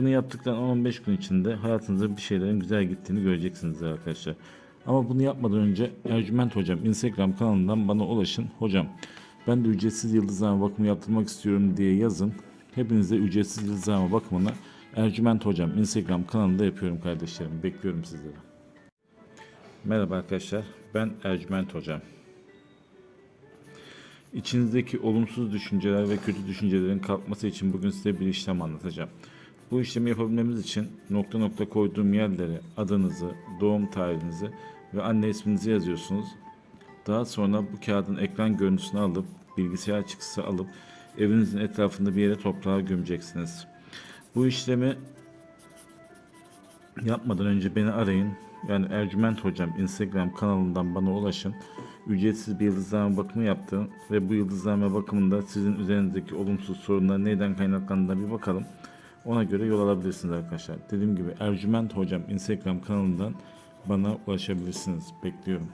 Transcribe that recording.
Bunu yaptıktan 15 gün içinde hayatınızda bir şeylerin güzel gittiğini göreceksiniz arkadaşlar. Ama bunu yapmadan önce Ercüment Hocam Instagram kanalından bana ulaşın. Hocam ben de ücretsiz yıldızlama bakımı yaptırmak istiyorum diye yazın. Hepinize ücretsiz yıldızlama bakımını Ercüment Hocam Instagram kanalında yapıyorum kardeşlerim. Bekliyorum sizleri. Merhaba arkadaşlar. Ben Ercüment Hocam. İçinizdeki olumsuz düşünceler ve kötü düşüncelerin kalkması için bugün size bir işlem anlatacağım. Bu işlemi yapabilmemiz için nokta nokta koyduğum yerlere adınızı, doğum tarihinizi ve anne isminizi yazıyorsunuz. Daha sonra bu kağıdın ekran görüntüsünü alıp bilgisayar çıktısı alıp evinizin etrafında bir yere toprağa gömeceksiniz. Bu işlemi yapmadan önce beni arayın. Yani Ercüment Hocam Instagram kanalından bana ulaşın. Ücretsiz bir yıldızlama bakımı yaptım ve bu yıldızlama bakımında sizin üzerinizdeki olumsuz sorunlar neyden kaynaklandığına bir bakalım. Ona göre yol alabilirsiniz arkadaşlar. Dediğim gibi Ercüment Hocam Instagram kanalından bana ulaşabilirsiniz. Bekliyorum.